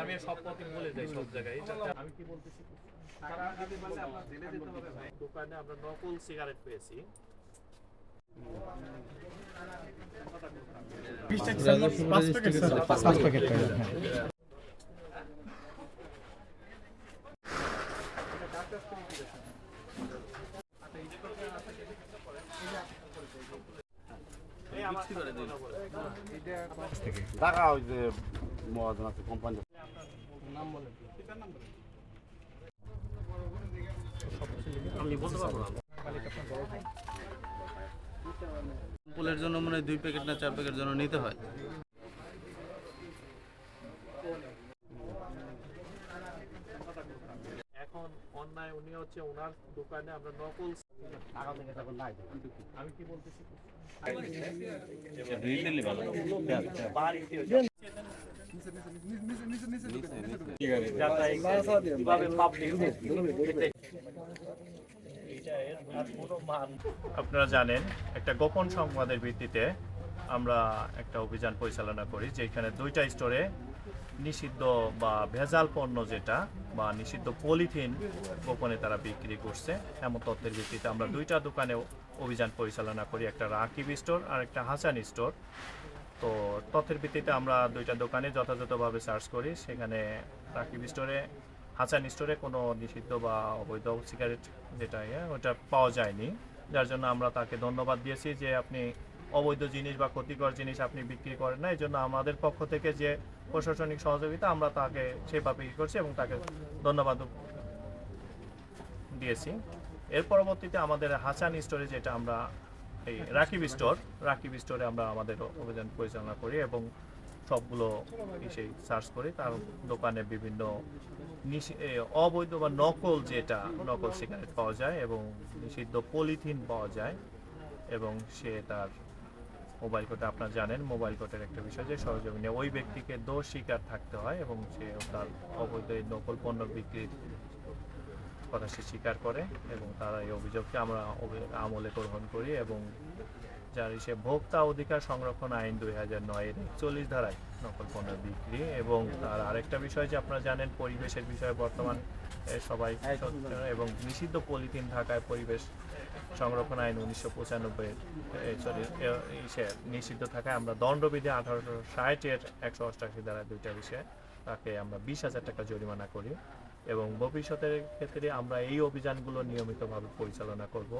আমি সব পথে বলে যাই সব জায়গায়। আমি কি বলতেছি? দোকানে আমরা নকল সিগারেট পেয়েছি। পাঁচ প্যাকেট টাকা ওই যে মহাজন আছে কোম্পানি আমি বলতে পারব না ফুলের জন্য মনে হয় দুই প্যাকেট না চার প্যাকেট জন্য নিতে হয়। এখন অন্যায় উনি হচ্ছে ওনার দোকানে আমরা নকল আমি কি বলতেছি? আপনারা জানেন, একটা গোপন সংবাদের ভিত্তিতে আমরা একটা অভিযান পরিচালনা করি, যেখানে দুইটা স্টোরে নিষিদ্ধ বা ভেজাল পণ্য যেটা, বা নিষিদ্ধ পলিথিন গোপনে তারা বিক্রি করছে। এমন তথ্যের ভিত্তিতে আমরা দুইটা দোকানে অভিযান পরিচালনা করি, একটা রাকিব স্টোর আর একটা হাসান স্টোর। তো তথ্যের ভিত্তিতে আমরা দুইটা দোকানে যথাযথভাবে সার্চ করি। সেখানে রাকিব স্টোরে হাসান স্টোরে কোনো নিষিদ্ধ বা অবৈধ সিগারেট যেটা ইয়ে, ওটা পাওয়া যায়নি। যার জন্য আমরা তাকে ধন্যবাদ দিয়েছি যে আপনি অবৈধ জিনিস বা ক্ষতিকর জিনিস আপনি বিক্রি করেন না। এই জন্য আমাদের পক্ষ থেকে যে প্রশাসনিক সহযোগিতা আমরা তাকে সেভাবে ই করছি এবং তাকে ধন্যবাদ দিয়েছি। এর পরবর্তীতে আমাদের হাসান স্টোরে যেটা আমরা এই রাকিব স্টোর, রাকিব স্টোরে আমরা আমাদের অভিযান পরিচালনা করি এবং সবগুলো সেই সার্চ করি। তার দোকানে বিভিন্ন অবৈধ বা নকল যেটা, নকল সিগারেট পাওয়া যায় এবং নিষিদ্ধ পলিথিন পাওয়া যায় এবং সে তার মোবাইল কোর্টে আপনারা জানেন, মোবাইল কোর্টের একটা বিষয় যে সরজমিনে ওই ব্যক্তিকে দোষ স্বীকার থাকতে হয় এবং সে তার অবৈধ নকল পণ্য বিক্রির কথা সে স্বীকার করে এবং তারা এই অভিযোগকে আমরা আমলে গ্রহণ করি এবং যার সে ভোক্তা অধিকার সংরক্ষণ আইন দুই হাজার নয়ের একচল্লিশ ধারায় নকল পণ্য বিক্রি এবং তার আরেকটা বিষয় যে আপনারা জানেন পরিবেশের বিষয়ে বর্তমান সবাই এবং নিষিদ্ধ পলিথিন ঢাকায় পরিবেশ সংরক্ষণ আইন উনিশশো পঁচানব্বই সরি নিষিদ্ধ থাকায় আমরা দণ্ডবিধি আঠারোশো ষাটের একশো অষ্টাশি ধারা দুইটা বিষয়ে তাকে আমরা বিশ হাজার টাকা জরিমানা করি। এবং ভবিষ্যতের ক্ষেত্রে আমরা এই অভিযানগুলো নিয়মিতভাবে পরিচালনা করব।